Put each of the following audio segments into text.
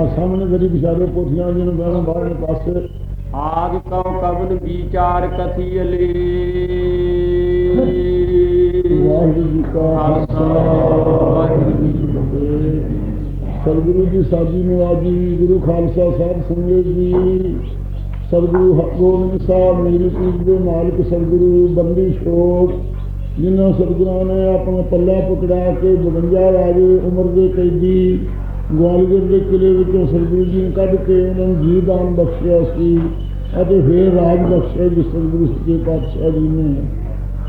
ਆ ਸਾਹਮਣੇ ਗਰੀ ਵਿਚਾਰੇ ਪੋਥੀਆਂ ਜਿਹਨੂੰ ਬਹਿਣਾ ਬਾਹਰਲੇ ਪਾਸੇ। ਆਦ ਕਉ ਕਬਨ ਵਿਚਾਰ ਕਥੀਲੇ ਵਾਹਿਗੁਰੂ ਜੀ ਕਾ ਖਾਲਸਾ ਵਾਹਿਗੁਰੂ ਜੀ ਕੀ ਫਤਿਹ। ਸਤਿਗੁਰੂ ਜੀ ਸਾਜੀ ਨਿਵਾਜੀ ਗੁਰੂ ਖਾਲਸਾ ਸਾਹਿਬ ਸੰਗਤ ਜੀ। ਸਤਿਗੁਰੂ ਹਰਗੋਬਿੰਦ ਸਾਹਿਬ ਮੇਰੀ ਪੀਰ ਦੇ ਮਾਲਕ ਸਤਿਗੁਰੂ ਬੰਦੀ ਸ਼ੋਕ ਜਿਨ੍ਹਾਂ ਸਤਿਗੁਰਾਂ ਨੇ ਆਪਣਾ ਪੱਲਾ ਪਕੜਾ ਕੇ 52 ਰਾਜੇ ਉਮਰ ਦੇ ਕੈਦੀ ਗਵਾਲੀਅਰ ਦੇ ਕਿਲੇ ਵਿੱਚੋਂ ਸਤਿਗੁਰੂ ਜੀ ਨੂੰ ਕੱਢ ਕੇ ਉਹਨਾਂ ਨੂੰ ਜੀ ਦਾਨ ਬਖਸ਼ਿਆ ਸੀ ਅਤੇ ਫਿਰ ਰਾਜ ਬਖਸ਼ਿਆ ਜੀ ਸਤਿਗੁਰੂ ਸੱਚੇ ਪਾਤਸ਼ਾਹ ਜੀ ਨੇ।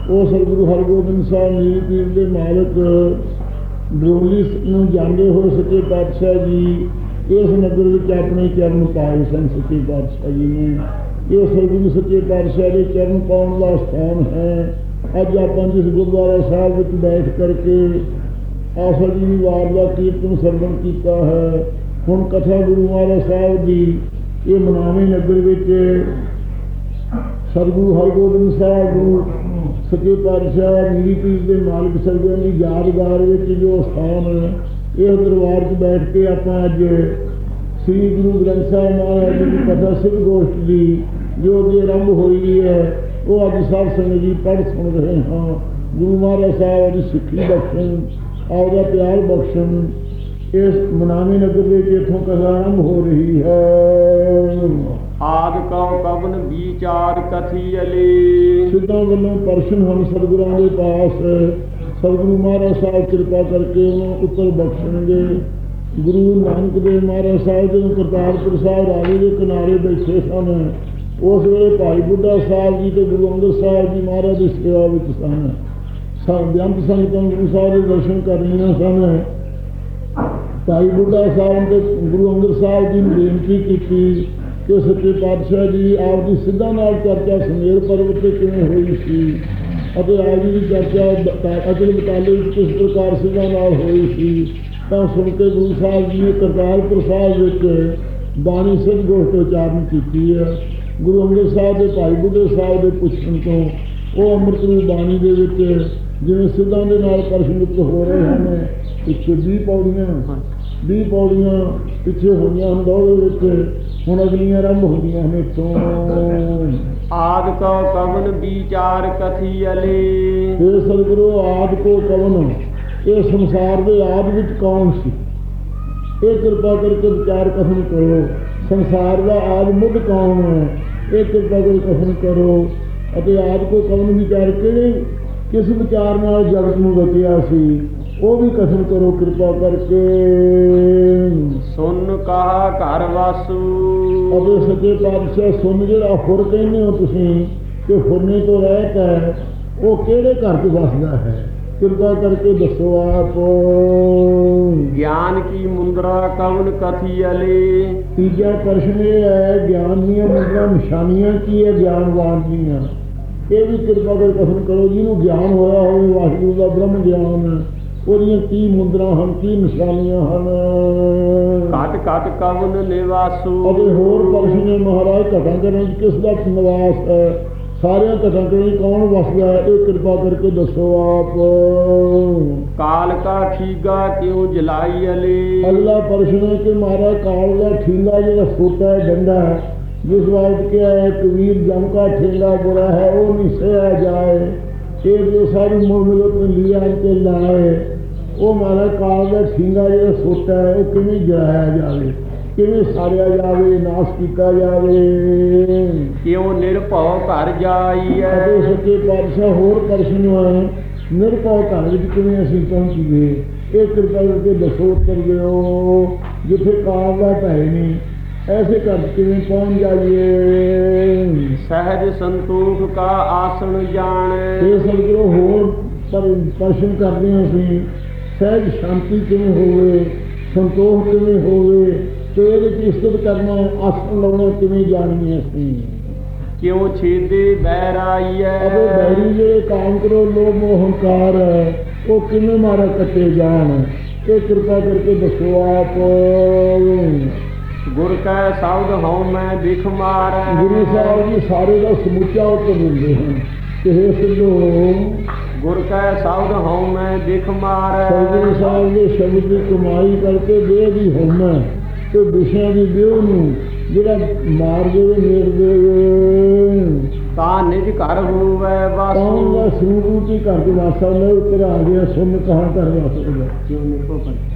ਉਹ ਸਤਿਗੁਰੂ ਹਰਗੋਬਿੰਦ ਸਾਹਿਬ ਮੇਰੀ ਪੀਰ ਦੇ ਮਾਲਕ ਡਰੋਲੀ ਨੂੰ ਜਾਂਦੇ ਹੋਏ ਸੱਚੇ ਪਾਤਸ਼ਾਹ ਜੀ ਇਸ ਨਗਰ ਵਿੱਚ ਆਪਣੇ ਚਰਨ ਪਾਏ ਸਨ ਸੱਚੇ ਪਾਤਸ਼ਾਹ ਜੀ ਨੇ। ਇਹ ਸਤਿਗੁਰੂ ਸੱਚੇ ਪਾਤਸ਼ਾਹ ਦੇ ਚਰਨ ਪਾਉਣ ਦਾ ਸਥਾਨ ਹੈ। ਅੱਜ ਆਪਾਂ ਜਿਸ ਗੁਰਦੁਆਰਾ ਸਾਹਿਬ ਵਿੱਚ ਬੈਠ ਕਰਕੇ ਆਸਾ ਜੀ ਦੀ ਵਾਰ ਦਾ ਕੀਰਤਨ ਸਰਵਣ ਕੀਤਾ ਹੈ। ਹੁਣ ਕਥਾ ਗੁਰੂ ਮਹਾਰਾਜ ਸਾਹਿਬ ਦੀ ਇਹ ਮਨਾਵੇਂ ਨਗਰ ਵਿੱਚ ਸਤਿਗੁਰੂ ਹਰਗੋਬਿੰਦ ਸਾਹਿਬ ਗੁਰੂ ਸੱਚੇ ਪਾਤਸ਼ਾਹ ਮੀਰੀ ਪੀਰ ਦੇ ਮਾਲਕ ਸਰਗੁਰਾਂ ਦੀ ਯਾਦਗਾਰ ਵਿੱਚ ਜੋ ਸਥਾਨ ਹੈ, ਇਹ ਦਰਬਾਰ 'ਚ ਬੈਠ ਕੇ ਆਪਾਂ ਅੱਜ ਸ੍ਰੀ ਗੁਰੂ ਗ੍ਰੰਥ ਸਾਹਿਬ ਮਹਾਰਾਜ ਜੀ ਦੀ ਕਥਾ ਸਿੱਧ ਗੋਸ਼ਟ ਦੀ ਜੋ ਕਿ ਆਰੰਭ ਹੋਈ ਹੈ ਉਹ ਅੱਜ ਸਾਧ ਸੰਗਤ ਜੀ ਪੜ੍ਹ ਸੁਣ ਰਹੇ ਹਾਂ। ਗੁਰੂ ਮਹਾਰਾਜ ਸਾਹਿਬ ਦੀ ਸਿੱਖੀ ਬਖਸ਼ਣ ਆਪਦਾ ਪਿਆਰ ਬਖਸ਼ਣ। ਇਸ ਮਨਾਮੀ ਨਗਰ ਦੇ ਵਿੱਚ ਇੱਥੋਂ ਕਥਾ ਆਰੰਭ ਹੋ ਰਹੀ ਹੈ। ਆਦ ਕਉ ਕਬਨ ਵਿਚਾਰ ਕਥੀਲੇ ਸਿੱਧਾਂ ਵੱਲੋਂ ਪਰਸ਼ਨ ਹਨ ਸਤਿਗੁਰਾਂ ਦੇ ਪਾਸ। ਸਤਿਗੁਰੂ ਮਹਾਰਾਜ ਸਾਹਿਬ ਕਿਰਪਾ ਕਰਕੇ ਉਹਨਾਂ ਉੱਤਰ ਬਖਸ਼ਣਗੇ। ਗੁਰੂ ਨਾਨਕ ਦੇਵ ਮਹਾਰਾਜ ਸਾਹਿਬ ਜਦੋਂ ਕਰਤਾਰਪੁਰ ਸਾਹਿਬ ਰਾਵੇ ਦੇ ਕਿਨਾਰੇ ਬੈਠੇ ਸਨ ਉਸ ਵੇਲੇ ਭਾਈ ਬੁੱਢਾ ਸਾਹਿਬ ਜੀ ਤੇ ਗੁਰੂ ਅੰਗਦ ਸਾਹਿਬ ਜੀ ਮਹਾਰਾਜ ਦੀ ਸੇਵਾ ਵਿੱਚ ਸਨ। ਸਭ ਬੇਅੰਤ ਸੰਗਤਾਂ ਗੁਰੂ ਸਾਹਿਬ ਦੇ ਦਰਸ਼ਨ ਕਰਨੀਆਂ ਸਨ। ਭਾਈ ਬੁੱਢਾ ਸਾਹਿਬ ਦੇ ਗੁਰੂ ਅੰਗਦ ਸਾਹਿਬ ਜੀ ਨੂੰ ਬੇਨਤੀ ਕੀਤੀ ਕਿ ਸੱਚੇ ਪਾਤਸ਼ਾਹ ਜੀ ਆਪ ਦੀ ਸਿੱਧਾ ਨਾਲ ਚਰਚਾ ਸੁਮੇਰ ਪਰਬਤ ਤੇ ਕਿਵੇਂ ਹੋਈ ਸੀ ਅਤੇ ਆਪ ਜੀ ਦੀ ਚਰਚਾ ਬ- ਅਜਲ ਬਟਾਲੇ ਵਿੱਚ ਕਿਸ ਪ੍ਰਕਾਰ ਸਿੱਧਾ ਨਾਲ ਹੋਈ ਸੀ, ਤਾਂ ਸੁਣ ਕੇ ਗੁਰੂ ਸਾਹਿਬ ਜੀ ਨੇ ਕਰਤਾਰਪੁਰ ਸਾਹਿਬ ਵਿੱਚ ਬਾਣੀ ਸਿੱਧ ਗੋਸ਼ਟ ਉਚਾਰਨ ਕੀਤੀ ਹੈ। ਗੁਰੂ ਅੰਗਦ ਸਾਹਿਬ ਦੇ ਭਾਈ ਬੁੱਢੇ ਸਾਹਿਬ ਦੇ ਪੁੱਛਣ ਤੋਂ ਉਹ ਅੰਮ੍ਰਿਤ ਰੂਪ ਬਾਣੀ ਦੇ ਵਿੱਚ ਜਿਵੇਂ ਸਿੱਧਾਂ ਦੇ ਨਾਲ ਪਰਸ਼ਨਿਤ ਹੋ ਰਹੇ ਹਨ ਪਿੱਛੇ 20 ਪੌੜੀਆਂ 20 ਪੌੜੀਆਂ ਪਿੱਛੇ ਹੋਈਆਂ ਹਨ ਦੌੜ ਵਿੱਚ ਹੁਣ ਅਗਲੀਆਂ ਆਰੰਭ ਹੁੰਦੀਆਂ ਹਨ ਇੱਥੋਂ। ਆਦ ਕਉ ਕਬਨ ਵਿਚਾਰ ਕਥੀਲੇ ਇਹ ਸਤਿਗੁਰੂ ਆਦ ਕੋ ਕਵਨ ਇਹ ਸੰਸਾਰ ਦੇ ਆਦ ਵਿੱਚ ਕੌਣ ਸੀ? ਇਹ ਕਿਰਪਾ ਕਰਕੇ ਵਿਚਾਰ ਕਥਨ ਕਰੋ। ਸੰਸਾਰ ਦਾ ਆਦ ਮੁੱਢ ਕੌਣ ਹੈ? ਇਹ ਕਿਰਪਾ ਕਰਕੇ ਕਥਨ ਕਰੋ। ਅਤੇ ਆਦ ਕੋ ਕਵਨ ਵਿਚਾਰ ਕਿਹੜੇ ਕਿਸ ਵਿਚਾਰ ਨਾਲ ਜਗਤ ਨੂੰ ਰਚਿਆ ਸੀ ਉਹ ਵੀ ਕਥਨ ਕਰੋ ਕਿਰਪਾ ਕਰਕੇ। ਸੁਨ ਕਹਾ ਘਰ ਵਾਸੂ। ਅਬੇ ਸੱਚੇ ਪਾਤਸ਼ਾਹ ਸੁਣ ਜਿਹੜਾ ਹੁਰ ਕਹਿੰਦੇ ਹੋ ਤੁਸੀਂ ਕਿ ਹੁਰਨੇ ਤੋਂ ਰਹਿਤ ਹੈ ਉਹ ਕਿਹੜੇ ਘਰ 'ਚ ਵਸਦਾ ਹੈ? ਕਿਰਪਾ ਕਰਕੇ ਦੱਸੋ ਆਪ। ਗਿਆਨ ਕੀ ਮੁੰਦਰਾ ਕਵਨ ਕਥੀਲੇ ਤੀਜਾ ਪ੍ਰਸ਼ਨ ਇਹ ਹੈ ਗਿਆਨ ਦੀਆਂ ਮੁੰਦਰਾਂ ਨਿਸ਼ਾਨੀਆਂ ਕੀ ਹੈ ਗਿਆਨਵਾਨ ਦੀਆਂ? ਇਹ ਵੀ ਕਿਰਪਾ ਕਰਕੇ ਕਥਨ ਕਰੋ ਜਿਹਨੂੰ ਗਿਆਨ ਹੋਇਆ ਹੋਵੇ ਵਾਹਿਗੁਰੂ ਦਾ ਬ੍ਰਹਮ ਗਿਆਨ ਉਹਦੀਆਂ ਕੀ ਮੁੰਦਰਾਂ ਹਨ ਕੀ ਨਿਸ਼ਾਨੀਆਂ ਹਨ? ਘਟ ਘਟ ਕਵਨ ਨਿਵਾਸੂ। ਅਤੇ ਹੋਰ ਪ੍ਰਸ਼ਨ ਹੈ ਮਹਾਰਾਜ ਘਟਾਂ ਕਰਨ ਵਿੱਚ ਕਿਸ ਦਾ ਨਿਵਾਸ ਹੈ? ਸਾਰਿਆਂ ਘਟਾਂ ਵਿੱਚ ਕੌਣ ਵਸਦਾ ਹੈ? ਇਹ ਕਿਰਪਾ ਕਰਕੇ ਦੱਸੋ ਆਪ। ਕਾਲ ਕਾ ਠੀਗਾ ਕਿਉ ਜਲਾਈ ਅਲੇ। ਅਗਲਾ ਪ੍ਰਸ਼ਨ ਹੈ ਕਿ ਮਹਾਰਾਜ ਕਾਲ ਦਾ ਠੀਲਾ ਜਿਹੜਾ ਛੋਟਾ ਹੈ ਡੰਡਾ ਹੈ ਜਿਸ ਬਾਤ ਕਿਹਾ ਹੈ ਕਬੀਰ ਜਮ ਕਾ ਠੇਲਾ ਬੁਰਾ ਹੈ ਉਹ ਨਹੀਂ ਸਹਿਆ ਜਾਏ। ਇਹ ਜੋ ਸਾਰੀ ਮੋਹ ਮਿਲਤ ਨੇ ਲਿਆ ਤੇ ਲਾਏ। ਉਹ ਮਹਾਰਾਜ ਕਾਲ ਦਾ ਠੀਲਾ ਜਿਹੜਾ ਛੋਟਾ ਹੈ ਉਹ ਕਿਵੇਂ ਜਲਾਇਆ ਜਾਵੇ? ਕਿਵੇਂ ਸਾੜਿਆ ਜਾਵੇ ਨਾਸ਼ ਕੀਤਾ ਜਾਵੇ? ਕਿਉ ਨਿਰਭਉ ਘਰ ਜਾਈਐ? ਅਤੇ ਸੱਚੇ ਪਾਤਸ਼ਾਹ ਹੋਰ ਪ੍ਰਸ਼ਨ ਹੈ ਨਿਰਭਉ ਘਰ ਵਿੱਚ ਕਿਵੇਂ ਅਸੀਂ ਪਹੁੰਚੀਏ? ਇਹ ਕਿਰਪਾ ਕਰਕੇ ਦੱਸੋ ਉੱਤਰ ਦਿਓ। ਜਿੱਥੇ ਕਾਲ ਦਾ ਭੈ ਨਹੀਂ ਐਸੇ 'ਚ ਕਿਵੇਂ ਪਹੁੰਚ ਜਾਈਏ ਸਹਿਜ ਸੰਤੋਖ ਕਾ ਆਸਣ ਜਾਣੈ ਇਹ ਸਤਿਗੁਰੂ ਹੋਰ ਪਰ ਪ੍ਰਸ਼ਨ ਕਰਦੇ ਹਾਂ ਅਸੀਂ ਸਹਿਜ ਸ਼ਾਂਤੀ ਕਿਵੇਂ ਹੋਵੇ ਸੰਤੋਖ ਕਿਵੇਂ ਹੋਵੇ ਤੇ ਇਹਦੇ 'ਚ ਇਸਤਤ ਕਰਨਾ ਆਸਣ ਲਾਉਣਾ ਕਿਵੇਂ ਜਾਣੀਏ ਅਸੀਂ ਕਿਉ ਛੇਦੇ ਬਹਿ ਰਾਈਐ ਅਬੇ ਬੈਰੀ ਜਿਹੜੇ ਕਾਮ ਕਰੋ ਲੋਭ ਮੋਹ ਹੰਕਾਰ ਉਹ ਕਿਵੇਂ ਮਾਰਾ ਕੱਟੇ ਜਾਣ ਇਹ ਕਿਰਪਾ ਕਰਕੇ ਦੱਸੋ ਆਪ ਗੁਰ ਕੈ ਸ਼ਬਦ ਹਉ ਮੈਂ ਬਿਖ ਮਾਰੈ। ਗੁਰੂ ਸਾਹਿਬ ਜੀ ਸਾਰੇ ਦਾ ਸਮੁੱਚਾ ਉੱਤਰ ਦਿੰਦੇ ਹਨ। ਕਿ ਹੇ ਸਿੱਧੋ ਗੁਰ ਕੈ ਸ਼ਬਦ ਹਉ ਮੈਂ ਬਿਖ ਮਾਰੈ। ਸਤਿਗੁਰੂ ਸਾਹਿਬ ਦੇ ਸ਼ਬਦ ਦੀ ਕਮਾਈ ਕਰਕੇ ਦੇ ਦੀ ਹਉਮੈ ਤੇ ਵਿਸ਼ਿਆਂ ਦੀ ਵਿਉ ਨੂੰ ਜਿਹੜਾ ਮਾਰ ਦੇਵੇ ਮੇੜ ਦੇਵੇ ਤਾ ਨਿਜ ਘਰ ਹੋਵੇ ਵਾਸੂ। ਸਰੂਪ ਰੂਪੀ ਘਰ ਦੇ ਵਾਸਾ ਲੈ ਉੱਤਰ ਆ ਗਿਆ ਸੁਣ ਕਹਾਂ ਕਰ ਵਾਸਾ ਕਿਉ ਨਿਕੋ ਕਰ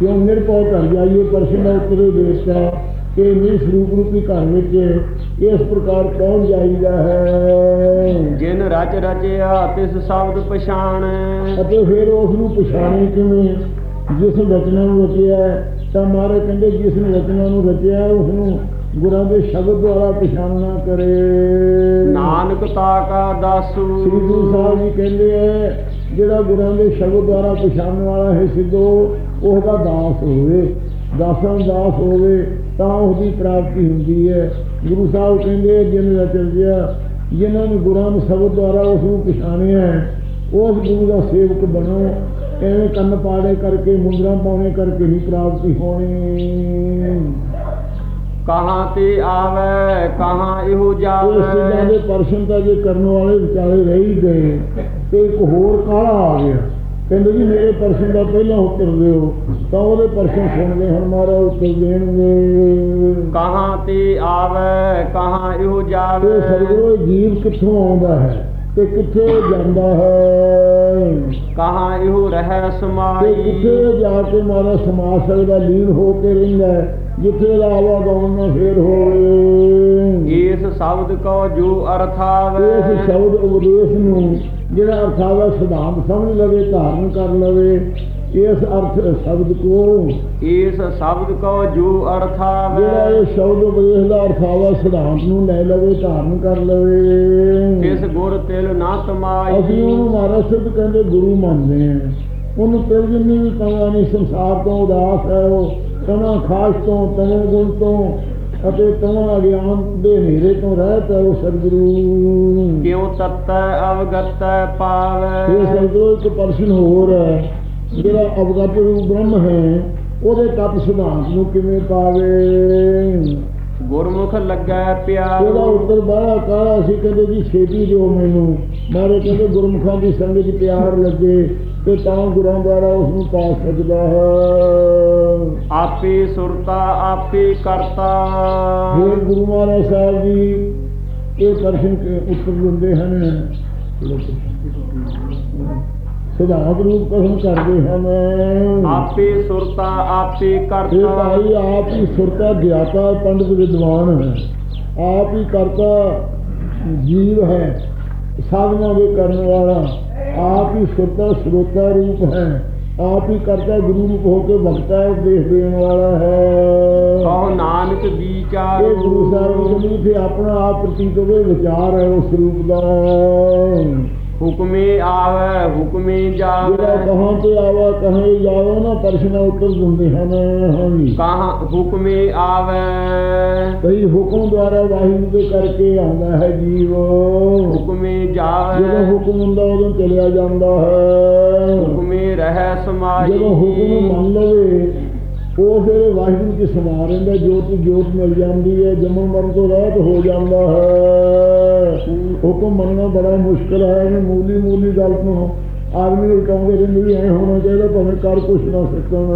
ਕਿਉਂ ਨਿਰਭਉ ਕਰ ਜਾਈਏ ਪਰਸ਼ਨ ਉੱਤਰੇ ਦੇਸਤਾ ਕਿ ਨਿਸ ਰੂਪ ਰੂਪੀ ਘਰ ਵਿੱਚ ਇਸ ਪ੍ਰਕਾਰ ਪਹੁੰਚ ਜਾਈਦਾ ਹੈ? ਜਿਨ ਰਚ ਰਚਿਆ ਤਿਸ ਸ਼ਬਦ ਪਛਾਣ। ਅਤੇ ਫਿਰ ਉਸ ਨੂੰ ਪਛਾਣੇ ਕਿਵੇਂ? ਜਿਸ ਰਚਨਾ ਨੂੰ ਰਚਿਆ ਤਾਂ ਮਹਾਰਾਜ ਕਹਿੰਦੇ ਜਿਸ ਨੇ ਰਚਨਾ ਨੂੰ ਰਚਿਆ ਉਸ ਨੂੰ ਗੁਰਾਂ ਦੇ ਸ਼ਬਦ ਦੁਆਰਾ ਪਛਾਣਨਾ ਕਰੇ। ਨਾਨਕ ਤਾ ਕਾ ਦਾਸੂ। ਸ੍ਰੀ ਗੁਰੂ ਸਾਹਿਬ ਜੀ ਕਹਿੰਦੇ ਹੈ ਜਿਹੜਾ ਗੁਰਾਂ ਦੇ ਸ਼ਬਦ ਦੁਆਰਾ ਪਛਾਣਨ ਵਾਲਾ ਹੈ ਸਿੱਧੋ ਉਹਦਾ ਦਾਸ ਹੋਵੇ ਦਾਸਾਂ ਦਾਸ ਹੋਵੇ ਤਾਂ ਉਹਦੀ ਪ੍ਰਾਪਤੀ ਹੁੰਦੀ ਹੈ। ਗੁਰੂ ਸਾਹਿਬ ਕਹਿੰਦੇ ਜਿਨ ਰਚਿਆ ਜਿਨ੍ਹਾਂ ਨੇ ਗੁਰਾਂ ਦੇ ਸ਼ਬਦ ਦੁਆਰਾ ਉਸ ਨੂੰ ਪਛਾਣਿਆ ਹੈ, ਉਸ ਗੁਰੂ ਦਾ ਸੇਵਕ ਬਣੋ। ਐਵੇਂ ਕੰਨ ਪਾੜੇ ਕਰਕੇ ਮੁੰਦਰਾਂ ਪਾਉਣੇ ਕਰਕੇ ਨਹੀਂ ਪ੍ਰਾਪਤੀ ਹੋਣੀ। ਕਹਾਂ ਤੇ ਆਵੇ ਕਹਾਂ ਇਹੋ ਉਹ ਸਿੱਧਾਂ ਦੇ ਜਾਵੇ ਪਰਸ਼ਨ ਤਾਂ ਜੇ ਕਰਨ ਵਾਲੇ ਵਿਚਾਰੇ ਰਹਿ ਹੀ ਗਏ ਤੇ ਇੱਕ ਹੋਰ ਕਾਲਾ ਆ ਗਿਆ। ਕਹਿੰਦੇ ਜੀ ਮੇਰੇ ਪਰਸ਼ਨ ਦਾ ਪਹਿਲਾਂ ਉੱਤਰ ਦਿਓ ਤਾਂ ਉਹਦੇ ਪਰਸ਼ਨ ਸੁਣਦੇ ਹੁਣ ਮਾਰਾ ਉੱਤਰ ਦੇਣਗੇ। ਕਹਾਂ ਤੇ ਆਵੇ ਕਹਾਂ ਇਹੋ ਜਾਵੇ? ਸਰਗੁਰੂ ਇਹ ਜੀਵ ਕਿੱਥੋਂ ਆਉਂਦਾ ਹੈ ਤੇ ਕਿੱਥੇ ਜਾਂਦਾ ਹੈ? ਕਹਾਂ ਇਹੋ ਰਹਿ ਤੇ ਸਮਾਈ ਕਿੱਥੇ ਜਾ ਕੇ ਮਾਰਾ ਸਮਾ ਸਕਦਾ ਲੀਨ ਹੋ ਕੇ ਰਹਿੰਦਾ ਜਿੱਥੇ ਦਾ ਆਵਾਗਮਨ ਨਾ ਫੇਰ ਹੋਵੇ। ਇਸ ਸ਼ਬਦ ਕੋ ਜੋ ਅਰਥ ਆਵੇ? ਇਸ ਸ਼ਬਦ ਉਪਦੇਸ਼ ਨੂੰ ਜਿਹੜਾ ਅਰਥਾਵਾ ਸਿਧਾਂਤ ਸਮਝ ਲਵੇ ਧਾਰਨ ਕਰ ਲਵੇ ਇਸ ਅਰਥ ਸ਼ਬਦ ਕੋ ਇਸ ਸ਼ਬਦ ਕੋ ਜੋ ਅਰਥ ਜਿਹੜਾ ਆਵੇ ਇਹ ਸ਼ਬਦ ਉਪਦੇਸ਼ ਦਾ ਅਰਥਾਵਾ ਸਿਧਾਂਤ ਨੂੰ ਲੈ ਲਵੇ ਧਾਰਨ ਕਰ ਲਵੇ। ਕਿਸ ਗੁਰ ਤਿਲ ਨਾ ਅਸੀਂ ਤਮਾਈ ਉਹਨੂੰ ਮਹਾਰਾਜ ਸਿੱਧ ਕਹਿੰਦੇ ਗੁਰੂ ਮੰਨਦੇ ਆ ਉਹਨੂੰ ਤਿਲ ਜਿੰਨੀ ਵੀ ਕਮਾ ਨਹੀਂ ਸੰਸਾਰ ਤੋਂ ਉਦਾਸ ਹੈ ਉਹ ਤਮਾ ਖਾਸ ਤੋਂ ਤਮੋ ਗੁਣ ਤੋਂ। ਅਤੇ ਤਮਾ ਅਗਿਆਨ ਦੇ ਹਨੇਰੇ ਤੋਂ ਰਹਿਤ ਹੈ ਉਹ ਸਤਿਗੁਰੂ। ਕਿਉ ਤਤੈ ਅਵਗਤ ਇਹ ਪਾਵੇ ਸੰਤੋ ਇੱਕ ਪਰਸਨ ਹੋਰ ਹੈ ਜਿਹੜਾ ਅਵਗਤ ਰੂਪ ਬ੍ਰਹਮ ਹੈ ਉਹਦੇ ਤਪ ਸਿਧਾਂਤ ਨੂੰ ਕਿਵੇਂ ਪਾਵੇ? ਗੁਰਮੁਖ ਲੱਗੈ ਉਹਦਾ ਪਿਆਰੋ ਉੱਤਰ ਬਾਹਲਾ ਕਾਲਾ ਸੀ ਕਹਿੰਦੇ ਜੀ ਛੇਤੀ ਦਿਓ ਮੈਨੂੰ। ਮਾਰੇ ਕਹਿੰਦੇ ਗੁਰਮੁਖਾਂ ਦੀ ਸੰਗਤ ਪਿਆਰ ਲੱਗੇ। ਤੇ ਤਾਂ ਗੁਰਾਂ ਦੁਆਰਾ ਉਸ ਨੂੰ ਪਾ ਸਕਦਾ ਹੈ। ਆਪੇ ਸੁਰਤਾ ਆਪੇ ਕਰਤਾ। ਫਿਰ ਗੁਰੂ ਮਹਾਰਾਜ ਸਾਹਿਬ ਜੀ ਇਹ ਪਰਸਨ ਕੇ ਉੱਤਰ ਦਿੰਦੇ ਹਨ। ਸਿਧਾਂਤ ਰੂਪ ਕਸਮ ਕਰਦੇ ਹਨ। ਆਪੇ ਸੁਰਤਾ ਆਪੇ ਇਹ ਕਰਤਾ ਭਾਈ ਆਪ ਹੀ ਸੁਰਤਾ ਗਿਆਤਾ ਪੰਡਿਤ ਵਿਦਵਾਨ ਹੈ। ਆਪ ਹੀ ਕਰਤਾ ਜੀਵ ਹੈ। ਸਾਧਨਾ ਦੇ ਕਰਨ ਵਾਲਾ। ਆਪ ਹੀ ਸੁਰਤਾ ਸਰੋਤਾ ਰੂਪ ਹੈ। ਆਪ ਹੀ ਕਰਤਾ ਗੁਰੂ ਰੂਪ ਹੋ ਕੇ ਭਗਤਾ ਉਪਦੇਸ਼ ਦੇਣ ਵਾਲਾ ਹੈ। ਕਹੋ ਨਾਨਕ ਵਿਚਾਰ। ਇਹ ਗੁਰੂ ਸਾਹਿਬ ਜੀ ਕਿ ਆਪਣਾ ਆਪ ਪ੍ਰਤੀਤ ਹੋਵੇ ਵਿਚਾਰ ਹੈ ਉਸ ਰੂਪ ਦਾ ਹੁਕਮੇ ਆਵੇ ਹੁਕਮੇ ਜਾਵੇ। ਕਹਾਂ ਤੇ ਆਵਾ ਕਹੇ ਜਾਵੇ ਨਾ ਪ੍ਰਸ਼ਨ ਉੱਤਰ ਦਿੰਦੇ ਹਨ ਹਾਂਜੀ ਕਹਾਂ ਹੁਕਮੇ ਆਵੇ। ਕਈ ਹੁਕਮ ਦੁਆਰਾ ਵਾਹਿਗੁਰੂ ਦੇ ਕਰਕੇ ਆਉਂਦਾ ਹੈ ਜੀਵ। ਹੁਕਮੇ ਜਦੋਂ ਜਾਵੇ ਹੁਕਮ ਹੁੰਦਾ ਉਦੋਂ ਚਲਿਆ ਜਾਂਦਾ ਹੈ। ਹੁਕਮੇ ਰਹਿ ਸਮਾਈ। ਜਦੋਂ ਹੁਕਮ ਮੰਨ ਲਵੇ ਉਹ ਫਿਰ ਵਾਹਿਗੁਰੂ ਚ ਸਮਾ ਰਹਿੰਦਾ ਜੋਤ ਜੋਤ ਮਿਲ ਜਾਂਦੀ ਹੈ ਜਮਨ ਮਰਨ ਤੋਂ ਰਹਿਤ ਹੋ ਜਾਂਦਾ ਹੈ। ਹੁਕਮ ਮੰਨਣਾ ਬੜਾ ਮੁਸ਼ਕਲ ਹੈ ਵੀ ਮੂਲੀ ਮੂਲੀ ਗੱਲ ਨੂੰ ਆਦਮੀ ਨੂੰ ਕਹੋਗੇ ਕਿ ਨਹੀਂ ਐ ਹੋਣਾ ਚਾਹੀਦਾ ਭਾਵੇਂ ਕਰ ਕੁਛ ਨਾ ਸਕਣ।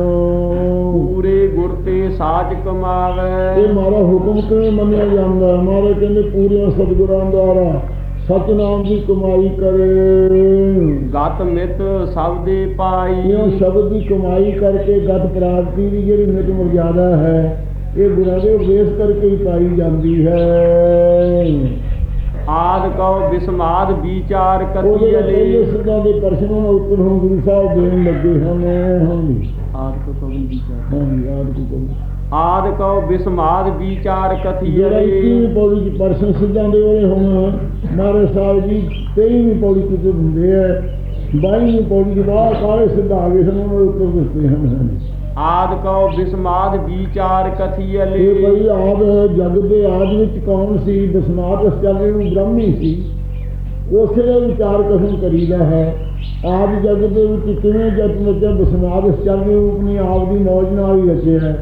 ਪੂਰੇ ਗੁਰ ਤੇ ਸਾਚ ਇਹ ਕਮਾਵੇ ਮਾਰਾ ਹੁਕਮ ਕਿਵੇਂ ਮੰਨਿਆ ਜਾਂਦਾ? ਮਾਰੇ ਕਹਿੰਦੇ ਪੂਰੀਆਂ ਸਤਿਗੁਰਾਂ ਦੁਆਰਾ ਸਤਨਾਮ ਦੀ ਕਮਾਈ ਕਰੇ। ਗਤ ਮਿਤ ਸਭ ਦੇ ਪਾਈ। ਇਹ ਸ਼ਬਦ ਦੀ ਕਮਾਈ ਕਰਕੇ ਗਤ ਪ੍ਰਾਪਤੀ ਦੀ ਜਿਹੜੀ ਮਿਤ ਮਰਜ਼ਾਦਾ ਹੈ ਇਹ ਗੁਰਾਂ ਦੇ ਉਪਦੇਸ਼ ਕਰਕੇ ਹੀ ਪਾਈ ਜਾਂਦੀ ਹੈ। ਆਦ ਕਉ ਬਿਸਮਾਦ ਵਿਚਾਰ ਪਹਿਲੇ ਅਲੇ ਸਿੱਧਾਂ ਦੇ ਪ੍ਰਸ਼ਨਾਂ ਦਾ ਉੱਤਰ ਹੁਣ ਗੁਰੂ ਸਾਹਿਬ ਦੇਣ ਲੱਗੇ ਹਨ। ਹਾਂਜੀ ਆਦ ਕਉ ਵਿਚਾਰ। ਹਾਂਜੀ ਆਦ ਕੋ ਕਹੋ। ਆਦ ਕਉ ਬਿਸਮਾਦ ਵਿਚਾਰ ਕਥੀ ਜਿਹੜਾ ਪੌੜੀ ਚ ਪਰਸਨ ਸਿੱਧਾਂ ਦੇ ਉਹਦੇ ਹੁਣ ਮਹਾਰਾਜ ਸਾਹਿਬ ਜੀ ਤੇਈਵੀਂ ਪੌੜੀ ਚ ਹੁੰਦੇ ਆ ਬਾਈਵੀਂ ਪੌੜੀ ਚ ਬਾਹਰ ਕਾਲੇ ਸਿੱਧਾ ਆ ਗਏ ਸਨ ਉਹਨਾਂ ਦੇ ਉੱਤਰ ਦਿੱਤੇ ਹਨ। ਆਦ ਕਉ ਬਿਸਮਾਦ ਵਿਚਾਰ ਕਥੀ ਇਹ ਬਈ ਆਦ ਜਗ ਦੇ ਆਦ ਵਿੱਚ ਕੌਣ ਸੀ? ਦਸਮਾਤ ਅਸਚਾਲੇ ਨੂੰ ਬ੍ਰਹਮੀ ਸੀ। ਉਸੇ ਦਾ ਵਿਚਾਰ ਕਸਮ ਕਰੀਦਾ ਹੈ। ਆਦ ਜਗ ਦੇ ਵਿੱਚ ਕਿਵੇਂ ਜਤ ਨਚਿਆ ਦਸਮਾਤ ਅਸਚਾਲੇ ਰੂਪ ਨੇ ਆਪ ਦੀ ਮੌਜ ਨਾਲ ਹੀ ਰਚਿਆ ਹੈ।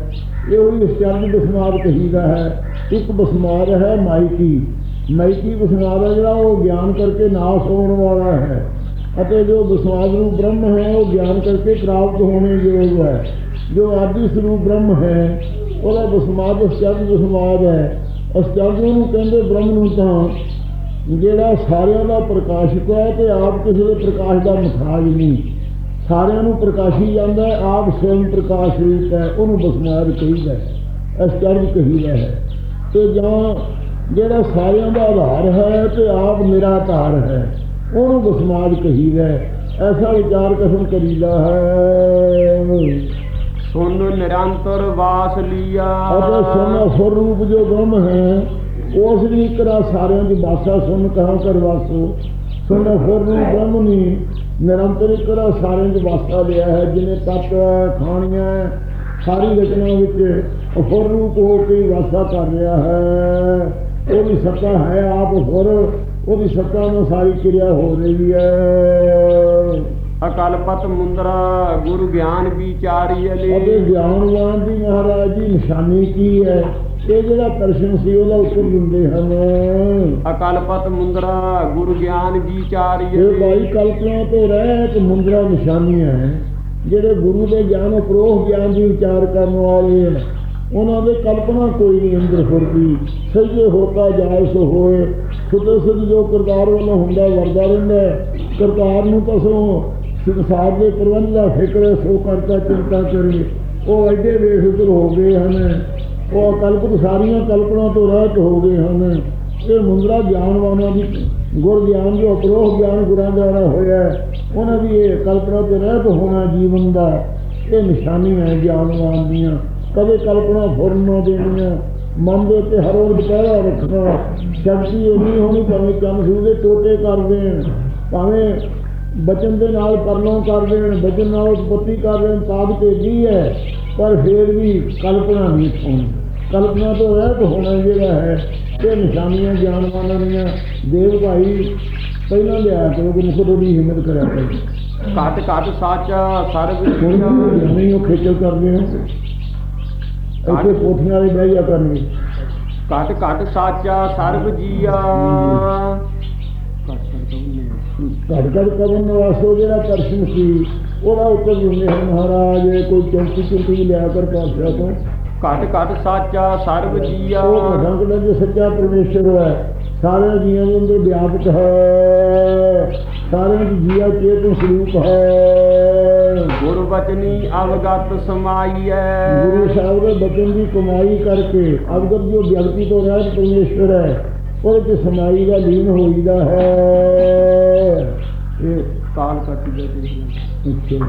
ਇਹ ਉਹੀ ਅਸਚਾਲੇ ਬਸਮਾਰ ਕਹੀਦਾ ਹੈ, ਇੱਕ ਬਸਮਾਰ ਹੈ ਮਾਈਕੀ। ਮਾਈਕੀ ਬਸਮਾਰ ਹੈ ਜਿਹੜਾ ਉਹ ਗਿਆਨ ਕਰਕੇ ਨਾਸ ਹੋਣ ਵਾਲਾ ਹੈ ਅਤੇ ਜੋ ਬਸਮਾਦ ਰੂਪ ਬ੍ਰਹਮ ਹੈ, ਉਹ ਗਿਆਨ ਕਰਕੇ ਪ੍ਰਾਪਤ ਹੋਣੇ ਯੋਗ ਹੈ। ਜੋ ਆਦਿ ਸਰੂਪ ਬ੍ਰਹਮ ਹੈ, ਉਹਦਾ ਬਸਮਾਦ ਅਸਚਰਜ ਬਸਮਾਦ ਹੈ। ਅਸਚਰਜ ਨੂੰ ਕਹਿੰਦੇ ਬ੍ਰਹਮ ਨੂੰ ਤਾਂ, ਜਿਹੜਾ ਸਾਰਿਆਂ ਦਾ ਪ੍ਰਕਾਸ਼ਕ ਹੈ ਤੇ ਆਪ ਕਿਸੇ ਦੇ ਪ੍ਰਕਾਸ਼ ਦਾ ਮੁਖਾਜ ਨਹੀਂ। ਸਾਰਿਆਂ ਨੂੰ ਪ੍ਰਕਾਸ਼ੀ ਜਾਂਦਾ ਆਪ ਸਵੈਮ ਪ੍ਰਕਾਸ਼ ਰੂਪ ਹੈ ਉਹਨੂੰ ਬਸਮਾਦ ਕਹੀਦਾ ਹੈ ਅਸਚਰਜ ਕਹੀਦਾ ਹੈ। ਤੇ ਜਾਂ ਜਿਹੜਾ ਸਾਰਿਆਂ ਦਾ ਆਧਾਰ ਹੈ ਤੇ ਆਪ ਨਿਰਾਧਾਰ ਹੈ ਉਹਨੂੰ ਬਸਮਾਦ ਕਹੀਦਾ ਐਸਾ ਵਿਚਾਰ ਕਸਮ ਕਰੀਦਾ ਹੈ। ਸੁਨ ਨਿਰੰਤਰ ਵਾਸ ਲੀਆ। ਅਤੇ ਸੋਨਾ ਸਰੂਪ ਜੋ ਬ੍ਰਹਮ ਹੈ ਉਸ ਦੀ ਇਕਰਾ ਸਾਰਿਆਂ ਦੀ ਬਾਸਾ ਸੁਣ ਕਹਾਂ ਕਰ ਵਾਸੋ? ਸੋਨਾ ਸਰੂਪ ਬ੍ਰਹਮ ਨੇ ਨਿਰੰਤਰ ਇਕਰਾ ਸਾਰਿਆਂ ਦੀ ਬਾਸਾ ਲਿਆ ਹੈ ਜਿਨੇ ਤਤ ਖਾਣੀਆਂ ਸਾਰੀ ਰਚਨਾ ਵਿੱਚ ਅਫਰ ਰੂਪ ਹੋ ਕੇ ਵਾਸਾ ਕਰ ਰਿਹਾ ਹੈ। ਉਹਦੀ ਸੱਤਾ ਹੈ ਆਪ ਫੁਰ ਉਹਦੀ ਸੱਤਾ ਨਾਲ ਸਾਰੀ ਕਿਰਿਆ ਹੋ ਰਹੀ ਹੈ। ਅਕਲਪਤ ਮੁੰਦਰਾ ਗੁਰੂ ਗਿਆਨ ਵਿਚਾਰੀ ਅਲੇ ਗਿਆਨਵਾਨ ਦੀ ਮਹਾਰਾਜ ਦੀ ਨਿਸ਼ਾਨੀ ਕੀ ਹੈ? ਇਹ ਜਿਹੜਾ ਦਰਸ਼ਨ ਸੀ ਉਹਦਾ ਉੱਤਰ ਦਿੰਦੇ ਹਨ। ਅਕਲਪਤ ਮੁੰਦਰਾ ਗੁਰੂ ਗਿਆਨ ਵਿਚਾਰੀ ਇਹ ਬਾਈ ਕਲਪਨਾ ਤੋਂ ਰਹਿਤ ਮੁੰਦਰਾ ਨਿਸ਼ਾਨੀਆਂ ਹੈ ਜਿਹੜੇ ਗੁਰੂ ਦੇ ਗਿਆਨ ਉਪਰੋਹ ਗਿਆਨ ਦੀ ਵਿਚਾਰ ਕਰਨ ਵਾਲੇ ਹਨ ਉਹਨਾਂ ਦੇ ਕਲਪਨਾ ਕੋਈ ਨਹੀਂ ਅੰਦਰ ਫਿਰਦੀ। ਸਜੇ ਹੋਤਾ ਜਾਇ ਸੋ ਹੋਏ। ਸੁਤੇ ਸੁਧ ਜੋ ਕਰਤਾਰ ਵੱਲੋਂ ਹੁੰਦਾ ਵਰਦਾ ਰਹਿੰਦਾ। ਕਰਤਾਰ ਨੂੰ ਤਾਂ ਸੋ ਸੰਸਾਰ ਦੇ ਪ੍ਰਬੰਧ ਦਾ ਫਿਕਰ ਸੋ ਕਰਤਾ ਚਿੰਤਾ ਕਰੇ। ਉਹ ਐਡੇ ਬੇਫਿਕਰ ਹੋ ਗਏ ਹਨ। ਉਹ ਕਲਪਤ ਸਾਰੀਆਂ ਕਲਪਨਾ ਤੋਂ ਰਹਿਤ ਹੋ ਗਏ ਹਨ। ਇਹ ਮੁੰਦਰਾ ਗਿਆਨਵਾਨਾਂ ਦੀ ਗੁਰ ਗਿਆਨ ਜੋ ਅਪਰੋਹ ਗਿਆਨ ਗੁਰਾਂ ਦੁਆਰਾ ਹੋਇਆ ਉਹਨਾਂ ਦੀ ਇਹ ਕਲਪਨਾ ਤੋਂ ਰਹਿਤ ਹੋਣਾ ਜੀਵਨ ਦਾ ਇਹ ਨਿਸ਼ਾਨੀ ਹੈ ਗਿਆਨਵਾਨ ਦੀਆਂ। ਕਦੇ ਕਲਪਨਾ ਫੁਰਨ ਨਾ ਦੇਣੀਆਂ। ਮਨ ਦੇ ਉੱਤੇ ਹਰ ਰੋਜ਼ ਪਹਿਰਾ ਰੱਖਣਾ। ਸ਼ਕਤੀ ਇੰਨੀ ਹੋਣੀ ਭਾਵੇਂ ਕੰਮ ਸ਼ੁਰੂ ਦੇ ਟੋਟੇ ਕਰ ਦੇਣ, ਭਾਵੇਂ ਬਚਨ ਦੇ ਨਾਲ ਪਰਲੋਂ ਕਰ ਦੇਣ, ਬਚਨ ਨਾਲ ਉਤਪਤੀ ਕਰ ਦੇਣ ਤਾਦ ਭੇਜੀ ਹੈ। ਪਰ ਫੇਰ ਵੀ ਕਲਪਨਾ ਨਹੀਂ ਹੋਣੀ ਕਲਪਨਾ ਤੋਂ ਰਹਿਤ ਹੋਣਾ ਜਿਹੜਾ ਹੈ। ਇਹ ਨਿਸ਼ਾਨੀਆਂ ਗਿਆਨਵਾਨਾਂ ਦੀਆਂ ਦੇਵ ਭਾਈ ਪਹਿਲਾਂ ਲਿਆ ਕਰੋ ਕਿ ਮੁਖ ਦੀ ਹਿੰਮਤ ਕਰਿਆ ਕਰੋ। ਘਟ ਘਟ ਸੱਚ ਸਰਬ ਨਹੀਂ ਉਹ ਖੇਚਲ ਕਰਦੇ ਆ। ਇੱਥੇ ਪੋਥੀਆਂ ਵਾਲੇ ਬਹਿ ਜਾ ਕਰਨਗੇ। ਘਟ ਘਟ ਸਾਚਾ ਸਰਬ ਜੀਆ ਘੜ ਘੜ ਕਰਨ ਵਾਸਤੇ ਜਿਹੜਾ ਦਰਸ਼ਨ ਸੀ ਉਹਦਾ ਉੱਤਰ ਹਨ ਮਹਾਰਾਜ ਕੋਈ ਚੌਂਕੀ ਚੌਂਕੀ ਲਿਆ ਕਰ ਪਾਸਿਆ ਤੋਂ। ਘਟ ਘਟ ਸਾਚਾ ਸਰਬ ਜੀਆ। ਉਹ ਸੰਗਤ ਦੇ ਸੱਚਾ ਪਰਮੇਸ਼ਰ ਹੈ ਸਾਰੇ ਜੀਵਾਂ ਦੇ ਅੰਦਰ ਵਿਆਪਕ ਹੈ। ਸਾਰਿਆਂ ਦੀ ਜੀਆ ਚੇਤਨ ਸਰੂਪ ਹੈ। ਗੁਰ ਬਚਨੀ ਅਵਗਤ ਸਮਾਈਐ। ਗੁਰੂ ਸਾਹਿਬ ਦੇ ਬਚਨ ਦੀ ਕਮਾਈ ਕਰਕੇ ਅਵਗਤ ਜੋ ਵਿਅਕਤੀ ਤੋਂ ਰਹਿਤ ਪਰਮੇਸ਼ਰ ਹੈ ਉਹਦੇ ਚ ਸਮਾਈ ਦਾ ਲੀਨ ਹੋਈਦਾ ਹੈ। ਇਹ ਕਾਲ ਕੱਟੀ ਦੇ ਅੱਛਾ।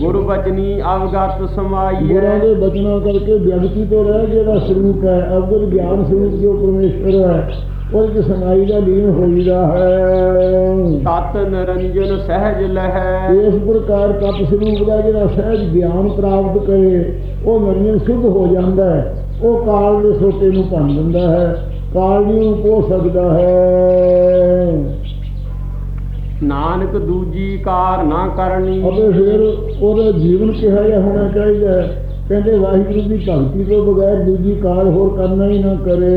ਗੁਰ ਬਚਨੀ ਅਵਗਤ ਗੁਰਾਂ ਸਮਾਈਐ ਦੇ ਬਚਨਾਂ ਕਰਕੇ ਵਿਅਕਤੀ ਤੋਂ ਰਹਿ ਜਿਹੜਾ ਸਰੂਪ ਹੈ ਅਵਗਤ ਗਿਆਨ ਸਰੂਪ ਜੋ ਪਰਮੇਸ਼ਰ ਹੈ ਉਹਦੇ ਚ ਸਮਾਈ ਦਾ ਲੀਨ ਹੋਈਦਾ ਹੈ। ਤਤ ਨਿਰੰਜਨ ਸਹਿਜ ਲਹੈ। ਇਸ ਪ੍ਰਕਾਰ ਤਪ ਸਰੂਪ ਦਾ ਜਿਹੜਾ ਸਹਿਜ ਗਿਆਨ ਪ੍ਰਾਪਤ ਕਰੇ ਉਹ ਮਨਿਨ ਸਿੱਧ ਹੋ ਜਾਂਦਾ ਹੈ। ਉਹ ਕਾਲ ਦੇ ਸੋਤੇ ਨੂੰ ਭੰਨ ਦਿੰਦਾ ਹੈ। ਕਾਲ ਨੂੰ ਪੋ ਸਕਦਾ ਹੈ। ਨਾਨਕ ਦੂਜੀ ਕਾਰ ਨਾ ਕਰਨੀ। ਅਤੇ ਫਿਰ ਉਹਦਾ ਜੀਵਨ ਕਿਹਾ ਜਿਹਾ ਹੋਣਾ ਚਾਹੀਦਾ ਹੈ। ਕਹਿੰਦੇ ਵਾਹਿਗੁਰੂ ਦੀ ਭਗਤੀ ਤੋਂ ਬਗੈਰ ਦੂਜੀ ਕਾਰ ਹੋਰ ਕਰਨਾ ਹੀ ਨਾ ਕਰੇ।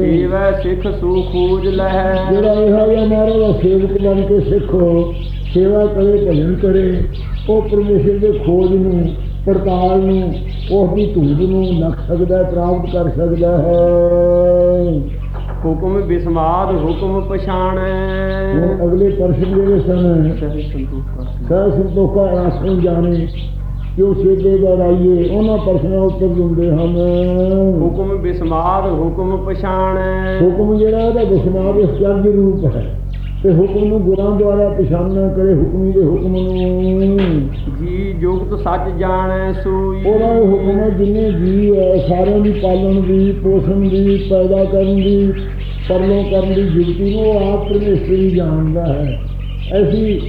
ਸੇਵੈ ਸਿੱਖ ਸੂ ਖੋਜ ਲਹੈ। ਜਿਹੜਾ ਇਹੋ ਜਿਹਾ ਮਹਾਰਾਜ ਦਾ ਸੇਵਕ ਬਣ ਕੇ ਸਿੱਖੋ ਸੇਵਾ ਕਰੇ ਭਜਨ ਕਰੇ। ਉਹ ਪਰਮੇਸ਼ਰ ਦੇ ਖੋਜ ਨੂੰ ਪੜਤਾਲ ਨੂੰ ਉਸ ਦੀ ਧੂੜ ਨੂੰ ਲੱਖ ਸਕਦਾ ਪ੍ਰਾਪਤ ਕਰ ਸਕਦਾ ਹੈ। ਹੁਕਮ ਬਿਸਮਾਦ ਹੁਕਮ ਪਛਾਣੈ। ਅਗਲੇ ਪ੍ਰਸ਼ਨ ਜਿਹੜੇ ਸਨ ਸਹਿ ਸੰਤੋਖ ਕਰ ਸਹਿ ਸੰਤੋਖਾ ਆਸਣ ਜਾਣੇ ਜੋ ਛੇਦੇ ਬਰਾਈਏ ਉਹਨਾਂ ਪ੍ਰਸ਼ਨਾਂ ਉੱਤਰ ਦਿੰਦੇ ਹਨ। ਹੁਕਮ ਬਿਸਮਾਦ ਹੁਕਮ ਪਛਾਣੈ। ਹੁਕਮ ਜਿਹੜਾ ਉਹਦਾ ਦਸ਼ਨਾਰ ਇਸਚਰਜ ਰੂਪ ਹੈ। ਤੇ ਹੁਕਮ ਨੂੰ ਗੁਰਾਂ ਦੁਆਰਾ ਪਛਾਨਣਾ ਕਰੇ ਹੁਕਮੀ ਦੇ ਹੁਕਮ ਨੂੰ ਜੀ ਜੁਗਤ ਸੱਚ ਜਾਣੈ ਸੋਈ ਉਹਦਾ ਇਹ ਹੁਕਮ ਹੈ ਜਿੰਨੇ ਜੀ ਹੈ ਸਾਰਿਆਂ ਦੀ ਪਾਲਣ ਦੀ ਪੋਸ਼ਣ ਦੀ ਪੈਦਾ ਕਰਨ ਦੀ ਪਰਲੋਂ ਕਰਨ ਦੀ ਜੁਗਤੀ ਨੂੰ ਆਪ ਪਰਮੇਸ਼ਰ ਹੀ ਜਾਣਦਾ ਹੈ ਐਸੀ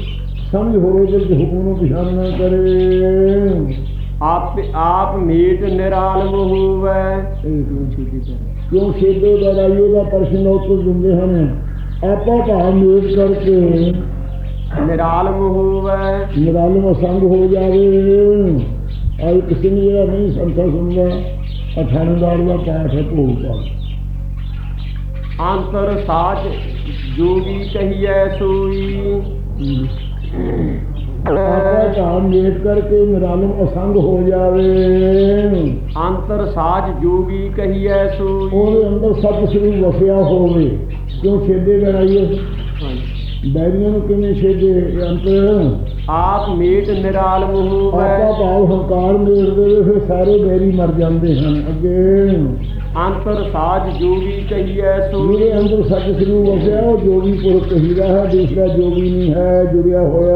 ਸਮਝ ਹੋਵੇ ਕਿ ਹੁਕਮ ਨੂੰ ਪਛਾਨਣਾ ਕਰੇ ਆਪ ਆਪ ਮੀਟ ਨਿਰਾਲਮ ਹੋਵੈ ਕਿਉਂ ਛੇਦੇ ਲੜਾਈਏ ਦਾ ਪ੍ਰਸ਼ਨ ਉੱਤਰ ਦਿੰਦੇ ਹਨ ਆਪਾ ਭਾਵ ਮੇਲ ਕਰਕੇ ਨਿਰਾਲਮ ਹੋਵੈ। ਨਿਰਾਲਮ ਸੰਗ ਹੋ ਜਾਵੇ। ਆਈ ਕਿਸੇ ਨੇ ਜਿਹੜਾ ਨਹੀਂ ਸੰਤਾ ਸੁਣਦਾ। ਅਠਾਣੇਦਾਰ ਦਾ ਪਾਠ ਹੈ ਭੋਗ ਪਾਠ ਅੰਤਰ ਸਾਚ ਜੋਗੀ ਕਹੀਐ ਸੋਈ। ਆਪਾ ਧਾਮ ਮੇਟ ਕਰਕੇ ਨਿਰਾਲਮ ਅਸੰਗ ਹੋ ਜਾਵੇ। ਅੰਤਰ ਸਾਜ ਜੋਗੀ ਕਹੀਐ ਸੋਈ। ਉਹਦੇ ਅੰਦਰ ਸਤ ਸ੍ਰੀ ਵਸਿਆ ਹੋਵੇ। ਕਿਉਂ ਛੇਦੇ ਬਣਾਈਏ ਬੈਰੀਆਂ ਨੂੰ ਕਿਵੇਂ ਛੇਦੇ ਅੰਤਰ ਆਪ ਮੇਟ ਨਿਰਾਲਮ ਆਪਾ ਹੋਵੈ ਭਾਵ ਹੰਕਾਰ ਮੇੜ ਦੇਵੇ ਫਿਰ ਸਾਰੇ ਬੈਰੀ ਮਰ ਜਾਂਦੇ ਹਨ। ਅੱਗੇ। ਅੰਤਰ ਸਾਜ ਜੋਗੀ ਕਹੀਐ ਸੋਈ ਜਿਹਦੇ ਅੰਦਰ ਸਤ ਸ੍ਰੀ ਵਸਿਆ ਉਹ ਜੋਗੀ ਪੁਰਖ ਕਹੀਦਾ ਹੈ ਦੂਸਰਾ ਜੋਗੀ ਨਹੀਂ ਹੈ ਜੁੜਿਆ ਹੋਇਆ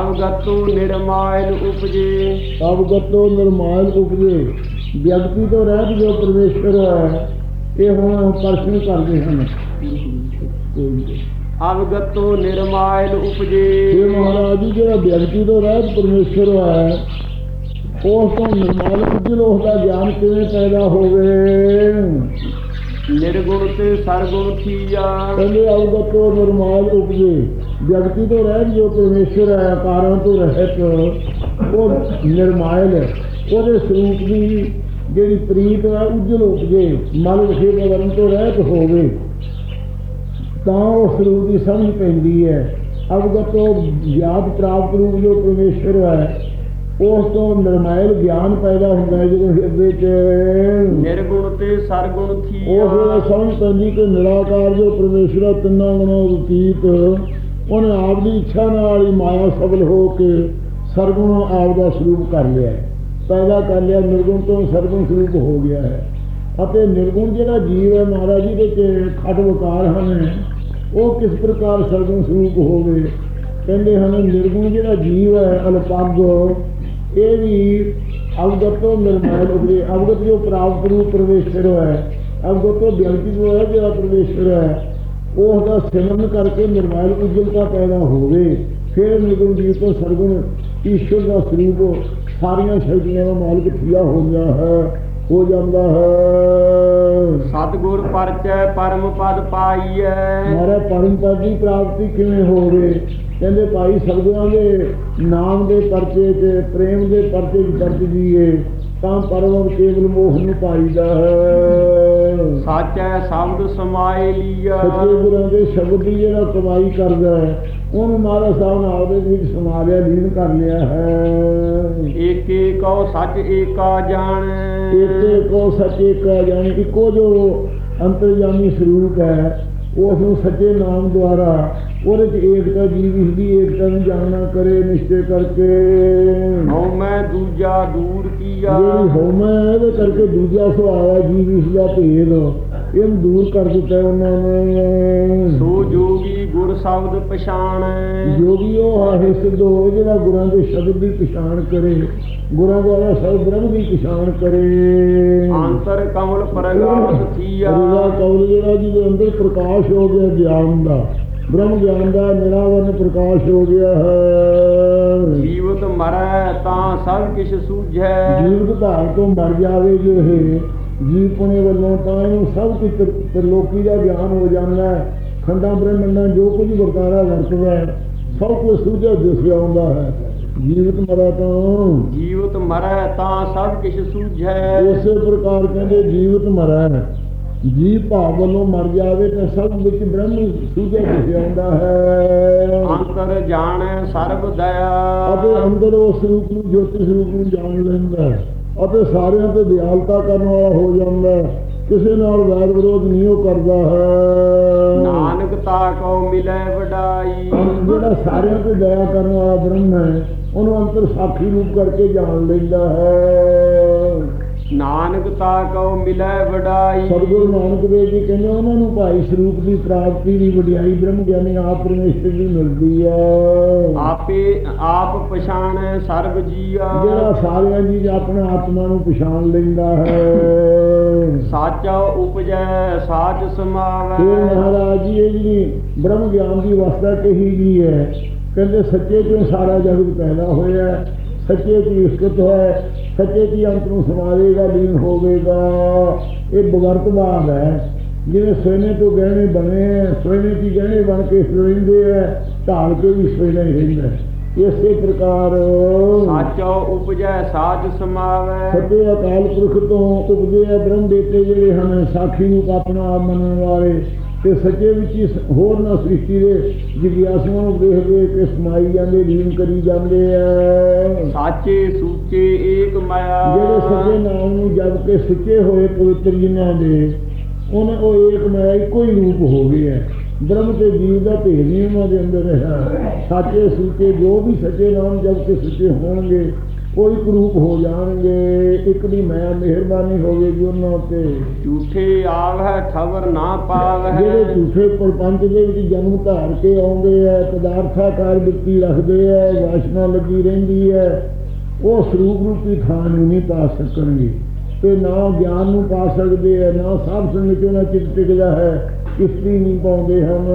ਅਵਗਤੋ ਨਿਰਮਾਇਲ ਉਪਜੇ। ਅਵਗਤੋ ਨਿਰਮਾਲ ਉਪਜੇ। ਵਿਅਕਤੀ ਤੋਂ ਰਹਿਤ ਜੋ ਪਰਮੇਸ਼ਰ ਹੈ ਇਹ ਹੁਣ ਪ੍ਰਸ਼ਨ ਕਰਦੇ ਹਨ। ਅਵਗਤੋ ਨਿਰਮਾਇਲ ਇਹ ਉਪਜੇ ਮਹਾਰਾਜ ਜੀ ਜਿਹੜਾ ਵਿਅਕਤੀ ਤੋਂ ਰਹਿਤ ਪਰਮੇਸ਼ਰ ਹੈ ਉਸ ਤੋਂ ਨਿਰਮਾਲ ਉਜਲ ਉਸ ਦਾ ਗਿਆਨ ਕਿਵੇਂ ਪੈਦਾ ਹੋਵੇ? ਨਿਰਗੁਣ ਤੇ ਸਰਗੁਣ ਥੀਆ। ਕਹਿੰਦੇ ਅਵਗਤੋ ਨਿਰਮਾਲ ਉਪਜੇ। ਵਿਅਕਤੀ ਤੋਂ ਰਹਿਤ ਜੋ ਪਰਮੇਸ਼ਰ ਹੈ ਕਾਰਾਂ ਤੋਂ ਰਹਿਤ ਉਹ ਨਿਰਮਾਇਲ ਹੈ। ਉਹਦੇ ਸਰੂਪ ਦੀ ਜਿਹੜੀ ਪ੍ਰੀਤ ਹੈ ਉਜਲ ਉਪਜੇ ਮਲ ਵਿਖੇ ਵਰਨ ਤੋਂ ਰਹਿਤ ਹੋਵੇ ਤਾਂ ਉਸ ਸਰੂਪ ਦੀ ਸਮਝ ਪੈਂਦੀ ਹੈ ਅਵਗਤੋ ਗਿਆਤ ਪ੍ਰਾਪਤ ਰੂਪ ਜੋ ਪਰਮੇਸ਼ਰ ਹੈ ਉਸ ਤੋਂ ਨਿਰਮਾਇਲ ਗਿਆਨ ਪੈਦਾ ਹੁੰਦਾ ਹੈ ਜਦੋਂ ਹਿਰਦੇ 'ਚ ਨਿਰਗੁਣ ਤੇ ਸਰਗੁਣ ਥੀਆ ਵੇਲੇ ਸਮਝ ਪੈਂਦੀ ਕਿ ਨਿਰਾਕਾਰ ਜੋ ਪਰਮੇਸ਼ਰ ਤਿੰਨਾਂ ਗੁਣਾਂ ਰਤੀਤ ਉਹਨੇ ਆਪ ਦੀ ਇੱਛਾ ਨਾਲ ਹੀ ਮਾਇਆ ਸਬਲ ਹੋ ਕੇ ਸਰਗੁਣ ਆਪ ਦਾ ਸਰੂਪ ਕਰ ਲਿਆ ਹੈ। ਪੈਦਾ ਕਰ ਲਿਆ, ਨਿਰਗੁਣ ਤੋਂ ਸਰਗੁਣ ਸਰੂਪ ਹੋ ਗਿਆ ਹੈ। ਅਤੇ ਨਿਰਗੁਣ ਜਿਹੜਾ ਜੀਵ ਹੈ, ਮਹਾਰਾਜ ਜੀ ਦੇ ਚ ਵਕਾਰ ਹਨ। ਉਹ ਕਿਸ ਪ੍ਰਕਾਰ ਸਰਗੁਣ ਸਰੂਪ ਹੋਵੇ? ਕਹਿੰਦੇ ਹਨ, ਨਿਰਗੁਣ ਜਿਹੜਾ ਜੀਵ ਹੈ, ਅਲਪੱਗ, ਇਹ ਵੀ ਅਵਗਤੋ ਨਿਰਮਲ ਉਪਰੇ ਅਵਗਤ ਜੋ ਪ੍ਰਾਪਤ ਰੂਪ ਪ੍ਰਵੇਸ਼ਰ ਹੈ, ਅਵਗਤੋ ਵਿਅਕਤੀ ਜੋ ਹੈ, ਜਿਹੜਾ ਪ੍ਰਵੇਸ਼ਰ ਹੈ, ਉਸ ਦਾ ਸਿਮਰਨ ਕਰਕੇ ਨਿਰਮਲ ਉਜਲਤਾ ਪੈਦਾ ਹੋਵੇ। ਫਿਰ ਨਿਰਗੁਣ ਜੀਵ ਤੋਂ ਸਰਗੁਣ ਈਸ਼ਵਰ ਦਾ ਸਰੂਪ ਸਾਰੀਆਂ ਸ਼ਕਤੀਆਂ ਦਾ ਮਾਲਕ ਥੀਆ ਹੋ ਗਿਆ ਹੈ ਹੋ ਜਾਂਦਾ ਹੈ। ਸਤਗੁਰ ਪਰਚੈ ਪਰਮ ਪਦ ਪਾਈਐ। ਮਾਰਾ ਪਰਮ ਪਦ ਦੀ ਪ੍ਰਾਪਤੀ ਕਿਵੇਂ ਹੋਵੇ? ਕਹਿੰਦੇ ਭਾਈ ਸਤਿਗੁਰਾਂ ਦੇ ਨਾਮ ਦੇ ਪਰਚੇ ਤੇ ਪ੍ਰੇਮ ਦੇ ਪਰਚੇ ਵਿੱਚ ਪਰਚ ਜੀਏ ਤਾਂ ਪਰਮ ਕੇਵਲ ਮੋਹ ਨੂੰ ਪਾਈਦਾ ਹੈ। ਸਾਚੈ ਸ਼ਬਦ ਸਮਾਏ ਲੀਆ ਸੱਚੇ ਗੁਰਾਂ ਦੇ ਸ਼ਬਦ ਦੀ ਜਿਹੜਾ ਕਮਾਈ ਕਰਦਾ ਹੈ ਉਹਨੂੰ ਮਹਾਰਾਜ ਸਾਹਿਬ ਨੇ ਆਪਦੇ ਵਿੱਚ ਸਮਾ ਲਿਆ ਲੀਨ ਕਰ ਲਿਆ ਹੈ। ਏਕੇ ਕਉ ਸੱਚ ਏਕਾ ਜਾਣੈ। ਇਸੇ ਕੋ ਸੱਚੇ ਕਾ ਜਾਣੀ ਇੱਕੋ ਜੋ ਅੰਤਰਜਾਮੀ ਸਰੂਪ ਹੈ ਉਸ ਨੂੰ ਸੱਚੇ ਨਾਮ ਦੁਆਰਾ ਉਹਦੇ ਚ ਏਕਤਾ ਜੀਵ ਇਸ ਦੀ ਏਕਤਾ ਨੂੰ ਜਾਣਨਾ ਕਰੇ ਨਿਸ਼ਚੈ ਕਰਕੇ। ਹਉ ਮੈਂ ਦੂਜਾ ਦੂਰ ਕੀਆ। ਜਿਹੜੀ ਹਉਮੈ ਹੈ, ਇਹਦੇ ਕਰਕੇ ਦੂਜਾ ਹੈ ਜੀਵ ਇਸ ਦਾ ਭੇਦ। ਇਹਨੂੰ ਦੂਰ ਕਰ ਦਿੱਤਾ ਉਹਨਾਂ ਨੇ। ਸੋ ਜੋਗੀ ਗੁਰ ਸ਼ਬਦ ਪਛਾਣੈ। ਜੋਗੀ ਉਹ ਹੈ ਸਿੱਧ ਹੋ ਜਿਹੜਾ ਗੁਰਾਂ ਦੇ ਸ਼ਬਦ ਦੀ ਪਛਾਣ ਕਰੇ। ਗੁਰਾਂ ਦੁਆਰਾ ਸਭ ਬ੍ਰਹਮ ਦੀ ਪਛਾਣ ਕਰੇ। ਅੰਤਰ ਕਮਲ ਪ੍ਰਗਾਸ ਥੀਆ। ਅਰੂਲਾ ਕੌਲ ਜਿਹੜਾ ਜਿਹਦੇ ਅੰਦਰ ਪ੍ਰਕਾਸ਼ ਹੋ ਗਿਆ ਗਿਆਨ ਦਾ। ਬ੍ਰਹਮ ਗਿਆਨ ਦਾ ਨਿਰਾਵਰਨ ਪ੍ਰਕਾਸ਼ ਹੋ ਗਿਆ ਹੈ। ਜੀਵਤ ਮਰੈ ਤਾਂ ਸਭ ਕਿਛ ਸੂਝੈ। ਜੀਵਤ ਧਾਰ ਤੋਂ ਮਰ ਜਾਵੇ ਜੇ ਇਹ। ਜੀਵ ਪੁਣੇ ਵੱਲੋਂ ਤਾਂ ਇਹਨੂੰ ਸਭ ਕੁਝ ਤਰ- ਤਰਲੋਕੀ ਦਾ ਗਿਆਨ ਹੋ ਜਾਂਦਾ ਹੈ। ਖੰਡਾਂ ਬ੍ਰਹਮੰਡਾਂ ਜੋ ਕੁਝ ਵਰਤਾਰਾ ਵਰਤਦਾ ਹੈ ਸਭ ਕੁਝ ਸੂਝਾ ਦਿਸ ਆਉਂਦਾ ਹੈ। ਜੀਵਤ ਮਰਾ ਤਾਂ। ਜੀਵਤ ਮਰੈ ਤਾਂ ਸਭ ਕਿਛ ਸੂਝੈ ਇਸੇ ਪ੍ਰਕਾਰ ਕਹਿੰਦੇ ਜੀਵਤ ਮਰਾ ਜੀਵ ਭਾਵ ਵੱਲੋਂ ਮਰ ਜਾਵੇ ਤਾਂ ਸਭ ਵਿੱਚ ਬ੍ਰਹਮ ਸੂਝਾ ਦਿਸ ਆਉਂਦਾ ਹੈ। ਅੰਤਰ ਜਾਣੈ ਸਰਬ ਦਇਆ। ਅਤੇ ਅੰਦਰ ਉਸ ਰੂਪ ਨੂੰ ਜੋਤੀ ਸਰੂਪ ਨੂੰ ਜਾਣ ਲੈਂਦਾ ਹੈ। ਅਤੇ ਸਾਰਿਆਂ ਤੇ ਦਿਆਲਤਾ ਕਰਨ ਵਾਲਾ ਹੋ ਜਾਂਦਾ ਹੈ। ਕਿਸੇ ਨਾਲ ਵੈਰ ਵਿਰੋਧ ਨਹੀਂ ਉਹ ਕਰਦਾ ਹੈ। ਨਾਨਕ ਤਾ ਕਉ ਮਿਲੈ ਵਡਾਈ। ਜਿਹੜਾ ਸਾਰਿਆਂ ਤੇ ਦਇਆ ਕਰਨ ਵਾਲਾ ਬ੍ਰਹਮ ਹੈ ਉਹਨੂੰ ਅੰਤਰ ਸਾਖੀ ਰੂਪ ਕਰਕੇ ਜਾਣ ਲੈਂਦਾ ਹੈ। ਨਾਨਕ ਤਾ ਕਉ ਮਿਲੈ ਵਡਾਈ। ਸਤਿਗੁਰੂ ਨਾਨਕ ਦੇਵ ਜੀ ਕਹਿੰਦੇ ਉਹਨਾਂ ਨੂੰ ਭਾਈ ਸਰੂਪ ਦੀ ਪ੍ਰਾਪਤੀ ਦੀ ਵਡਿਆਈ ਬ੍ਰਹਮ ਗਿਆਨੀ ਆਪ ਪਰਮੇਸ਼ਰ ਦੀ ਮਿਲਦੀ ਹੈ। ਆਪੇ ਆਪ ਪਛਾਣੈ ਸਰਬ ਜੀਆ। ਜਿਹੜਾ ਸਾਰਿਆਂ ਜੀ ਆਪਣਾ ਆਤਮਾ ਨੂੰ ਪਛਾਣ ਲੈਂਦਾ ਹੈ। ਸਾਚਾ ਉਪਜੈ ਸਾਚ ਸਮਾਵੈ। ਮਹਾਰਾਜ ਜੀ ਇਹ ਜਿਹੜੀ ਬ੍ਰਹਮ ਗਿਆਨ ਦੀ ਅਵਸਥਾ ਕਹੀ ਗਈ ਹੈ ਕਹਿੰਦੇ ਸੱਚੇ ਤੋਂ ਸਾਰਾ ਜਗਤ ਪੈਦਾ ਹੋਇਆ ਸੱਚੇ ਦੀ ਇਸਕਤ ਹੈ ਸੱਚੇ ਦੀ ਅੰਤ ਨੂੰ ਸਮਾਵੇਗਾ ਲੀਨ ਹੋਵੇਗਾ? ਇਹ ਬਗਰਤਵਾਦ ਹੈ। ਜਿਵੇਂ ਸੋਨੇ ਤੋਂ ਗਹਿਣੇ ਬਣੇ ਸੋਨੇ ਦੀ ਗਹਿਣੇ ਬਣ ਕੇ ਰਹਿੰਦੇ ਹੈ ਢਾਲ ਕੇ ਵੀ ਸੋਨਾ ਹੀ ਰਹਿੰਦਾ। ਇਸੇ ਪ੍ਰਕਾਰ ਸਾਚਾ ਉਪਜੈ ਸਾਚ ਸਮਾਵੈ। ਸੱਚੇ ਅਕਾਲ ਪੁਰਖ ਤੋਂ ਉਪਜੇ ਬ੍ਰਹਮ ਦੇਤੇ ਜਿਹੜੇ ਹਨ ਸਾਖੀ ਨੂੰ ਆਪਣਾ ਆਪ ਮੰਨਣ ਵਾਲੇ। ਤੇ ਸੱਚੇ ਵਿੱਚ ਹੀ ਸ- ਹੋਰ ਨਾ ਸ੍ਰਿਸ਼ਟੀ ਦੇ ਜਿਗਿਆਸੂਆਂ ਨੂੰ ਦੇਖ ਦੇਖ ਕੇ ਸਮਾਈ ਜਾਂਦੇ ਲੀਨ ਕਰੀ ਜਾਂਦੇ ਆ ਸਾਚੇ ਸੂਚੇ ਏਕ ਮਾਇਆ। ਜਿਹੜੇ ਸੱਚੇ ਨਾਮ ਨੂੰ ਜਪ ਕੇ ਸੁੱਚੇ ਹੋਏ ਪਵਿੱਤਰ ਜਿਨ੍ਹਾਂ ਦੇ ਉਹਨੇ ਉਹ ਏਕ ਮੈਂ ਇੱਕੋ ਹੀ ਰੂਪ ਹੋ ਗਏ ਹੈ ਬ੍ਰਹਮ ਤੇ ਜੀਵ ਦਾ ਭੇਦ ਨਹੀਂ ਉਹਨਾਂ ਦੇ ਅੰਦਰ ਰਿਹਾ। ਸੱਚੇ ਸੁੱਚੇ ਜੋ ਵੀ ਸੱਚੇ ਨਾਮ ਜਪ ਕੇ ਸੁੱਚੇ ਹੋਣਗੇ ਉਹ ਇੱਕ ਰੂਪ ਹੋ ਜਾਣਗੇ ਇੱਕ ਦੀ ਮੈਂ ਮਿਹਰਬਾਨੀ ਹੋਵੇਗੀ ਉਹਨਾਂ ਉੱਤੇ। ਝੂਠੇ ਆਵ ਹੈ ਠਵਰ ਨਾ ਪਾਵ ਜਿਹੜੇ ਹੈ ਝੂਠੇ ਪ੍ਰਪੰਚ ਦੇ ਵਿੱਚ ਜਨਮ ਧਾਰ ਕੇ ਆਉਂਦੇ ਆ ਪਦਾਰਥਾਕਾਰ ਬਿੱਤੀ ਰੱਖਦੇ ਆ ਵਾਸ਼ਨਾ ਲੱਗੀ ਰਹਿੰਦੀ ਹੈ ਉਹ ਸਰੂਪ ਰੂਪੀ ਥਾਂ ਨੂੰ ਨਹੀਂ ਪਾ ਸਕਣਗੇ। ਤੇ ਨਾ ਗਿਆਨ ਨੂੰ ਪਾ ਸਕਦੇ ਆ ਨਾ ਸਾਧ ਸੰਗਤ ਉਹਨਾਂ ਚਿੱਤ ਟਿਕਦਾ ਹੈ। ਇਸਤਰੀ ਨਹੀਂ ਪਾਉਂਦੇ ਹਨ।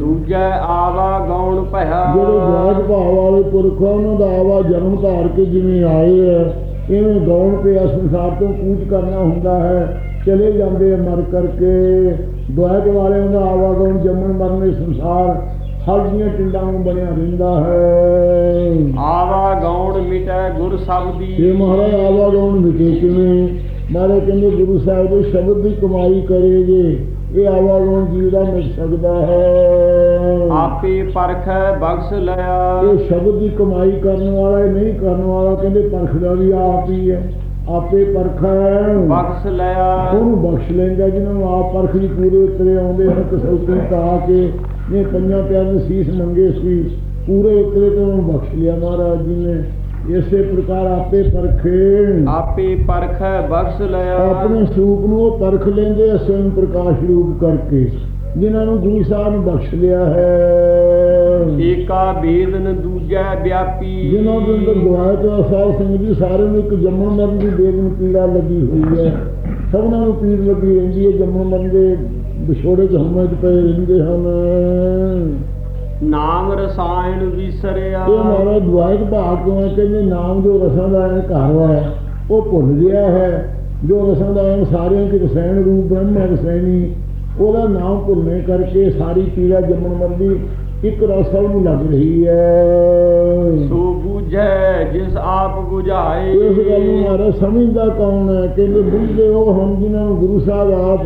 ਦੂਜੈ ਆਵਾ ਗੌਣ ਭਇਆ। ਜਿਹੜੇ ਜਵਾਜ ਭਾਵ ਵਾਲੇ ਪੁਰਖ ਉਹਨਾਂ ਦਾ ਆਵਾ ਜਨਮ ਧਾਰ ਕੇ ਜਿਵੇਂ ਆਏ ਆ ਇਵੇਂ ਗੌਣ ਪਿਆ ਸੰਸਾਰ ਤੋਂ ਕੂਚ ਕਰਨਾ ਹੁੰਦਾ ਹੈ ਚਲੇ ਜਾਂਦੇ ਮਰ ਕਰਕੇ। ਦੁਆਜ ਵਾਲਿਆਂ ਦਾ ਆਵਾ ਗੌਣ ਜੰਮਣ ਮਰਨ ਸੰਸਾਰ ਹਲ ਦੀਆਂ ਟਿੰਡਾਂ ਨੂੰ ਬਣਿਆ ਰਹਿੰਦਾ ਹੈ। ਆਵਾ ਗੌਣ ਮਿਟੈ ਗੁਰ ਸਬਦੀ ਇਹ ਮਹਾਰਾਜ ਆਵਾ ਗੌਣ ਵਿਖੇ ਕਿਵੇਂ? ਮਾਰੇ ਕਹਿੰਦੇ ਗੁਰੂ ਸਾਹਿਬ ਦੇ ਸ਼ਬਦ ਦੀ ਕਮਾਈ ਕਰੇਗੇ। ਇਹ ਆਵਾ ਗੌਣ ਜੀਵ ਦਾ ਮਿਟ ਸਕਦਾ ਹੈ। ਆਪੇ ਪਰਖੈ ਬਖਸ਼ ਲਿਆ ਇਹ ਸ਼ਬਦ ਦੀ ਕਮਾਈ ਕਰਨ ਵਾਲਾ ਨਹੀਂ ਕਰਨ ਵਾਲਾ ਕਹਿੰਦੇ ਪਰਖਦਾ ਵੀ ਆਪ ਹੀ ਹੈ। ਆਪੇ ਪਰਖਾ ਬਖਸ਼ ਲਿਆ ਉਹਨੂੰ ਬਖਸ਼ ਲੈਂਦਾ ਜਿਨ੍ਹਾਂ ਨੂੰ ਆਪ ਪਰਖ ਦੀ ਪੂਰੇ ਉਤਰੇ ਆਉਂਦੇ ਹਨ ਕਸੌਟੀ ਤਾਂ ਕੇ ਨੇ ਪੰਜਾਂ ਪਿਆਰ ਨੇ ਸੀਸ ਮੰਗੇ ਸੀ ਪੂਰੇ ਉਤਰੇ ਤੇ ਉਹਨੂੰ ਬਖਸ਼ ਲਿਆ ਮਹਾਰਾਜ ਜੀ ਨੇ। ਇਸੇ ਪ੍ਰਕਾਰ ਆਪੇ ਪਰਖੇ ਆਪੇ ਪਰਖੈ ਬਖਸ਼ ਲਿਆ। ਆਪਣੇ ਸਰੂਪ ਨੂੰ ਉਹ ਪਰਖ ਲੈਂਦੇ ਆ ਪ੍ਰਕਾਸ਼ ਰੂਪ ਕਰਕੇ ਜਿਨ੍ਹਾਂ ਨੂੰ ਗੁਰੂ ਸਾਹਿਬ ਨੇ ਬਖਸ਼ ਲਿਆ ਹੈ। ਏਕਾ ਬੇਦਨ ਦੂਜੈ ਵਿਆਪੀ। ਜਿਨ੍ਹਾਂ ਦੇ ਅੰਦਰ ਤੋਂ ਸਾਧ ਸੰਗਤ ਜੀ ਸਾਰਿਆਂ ਨੂੰ ਇੱਕ ਜੰਮਣ ਮਰਨ ਦੀ ਬੇਦਨ ਪੀੜਾ ਲੱਗੀ ਹੋਈ ਹੈ। ਸਭਨਾਂ ਨੂੰ ਪੀੜ ਲੱਗੀ ਰਹਿੰਦੀ ਹੈ ਜੰਮਣ ਮਰਨ ਦੇ ਵਿਛੋੜੇ ਚ ਹਮੇ ਚ ਪਏ ਰਹਿੰਦੇ ਹਨ। ਨਾਮ ਰਸਾਇਣ ਵਿਸਰਿਆ। ਇਹ ਮਾਰਾ ਦੁਆਇਕ ਭਾਗ ਤੋਂ ਹੈ ਕਹਿੰਦੇ ਨਾਮ ਜੋ ਰਸਾਂ ਦਾ ਹੈ ਘਰ ਹੈ ਉਹ ਭੁੱਲ ਗਿਆ ਹੈ। ਜੋ ਰਸਾਂ ਦਾ ਹੈ ਸਾਰਿਆਂ ਦੇ ਰਸਾਇਣ ਰੂਪ ਬ੍ਰਹਮ ਰਸਾਇਣੀ ਉਹਦਾ ਨਾਮ ਭੁੱਲਣੇ ਕਰਕੇ ਸਾਰੀ ਪੀੜਾ ਜੰਮਣ ਮਰਨ ਦੀ ਇੱਕ ਰਸ ਸਭ ਨੂੰ ਲੱਗ ਰਹੀ ਹੈ। ਸੋ ਬੂਝੈ ਜਿਸ ਆਪ ਬੁਝਾਏ। ਇਸ ਗੱਲ ਨੂੰ ਮਾਰਾ ਸਮਝਦਾ ਕੌਣ ਹੈ? ਕਹਿੰਦੇ ਬੁੱਝਦੇ ਉਹ ਹਨ ਜਿਨ੍ਹਾਂ ਨੂੰ ਗੁਰੂ ਸਾਹਿਬ ਆਪ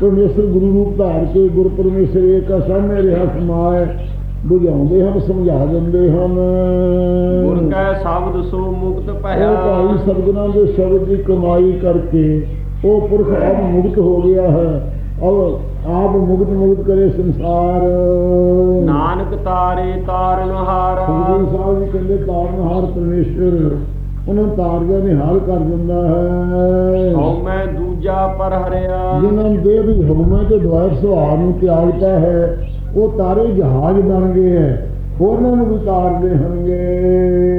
ਪਰਮੇਸ਼ਰ ਗੁਰੂ ਰੂਪ ਧਾਰ ਕੇ ਗੁਰ ਪਰਮੇਸ਼ਰ ਏਕ ਸਾਹਮਣੇ ਰਿਹਾ ਸਮਾਏ ਬੁਝਾਉਂਦੇ ਹਨ ਸਮਝਾ ਦਿੰਦੇ ਹਨ। ਗੁਰ ਕੈ ਸ਼ਬਦ ਸੋ ਮੁਕਤ ਉਹ ਭਇਆ। ਭਾਈ ਸਤਿਗੁਰਾਂ ਦੇ ਸ਼ਬਦ ਦੀ ਕਮਾਈ ਕਰਕੇ ਉਹ ਪੁਰਖ ਆਪ ਮੁਕਤ ਹੋ ਗਿਆ ਹੈ। ਔਰ ਆਪ ਮੁਕਤ ਮੁਕਤ ਕਰੇ ਸੰਸਾਰ। ਨਾਨਕ ਤਾਰੇ ਤਾਰਨ ਹਾਰਾ ਸਤਿਗੁਰੂ ਸਾਹਿਬ ਜੀ ਕਹਿੰਦੇ ਤਾਰਨਹਾਰ ਪਰਮੇਸ਼ਰ ਉਹਨਾਂ ਤਾਰਿਆਂ ਨੇ ਹਾਲ ਕਰ ਦਿੰਦਾ ਹੈ। ਹਉ ਮੈਂ ਦੂਜਾ ਪਰ ਹਰਿਆ। ਜਿਨ੍ਹਾਂ ਦੇ ਵੀ ਹਉਮੈ ਤੇ ਦੁਆਰ ਸੁਭਾਅ ਨੂੰ ਤਿਆਗਤਾ ਹੈ ਉਹ ਤਾਰੇ ਜਹਾਜ਼ ਬਣ ਗਏ ਹੈ ਉਹਨਾਂ ਨੂੰ ਵੀ ਤਾਰਦੇ ਹਨਗੇ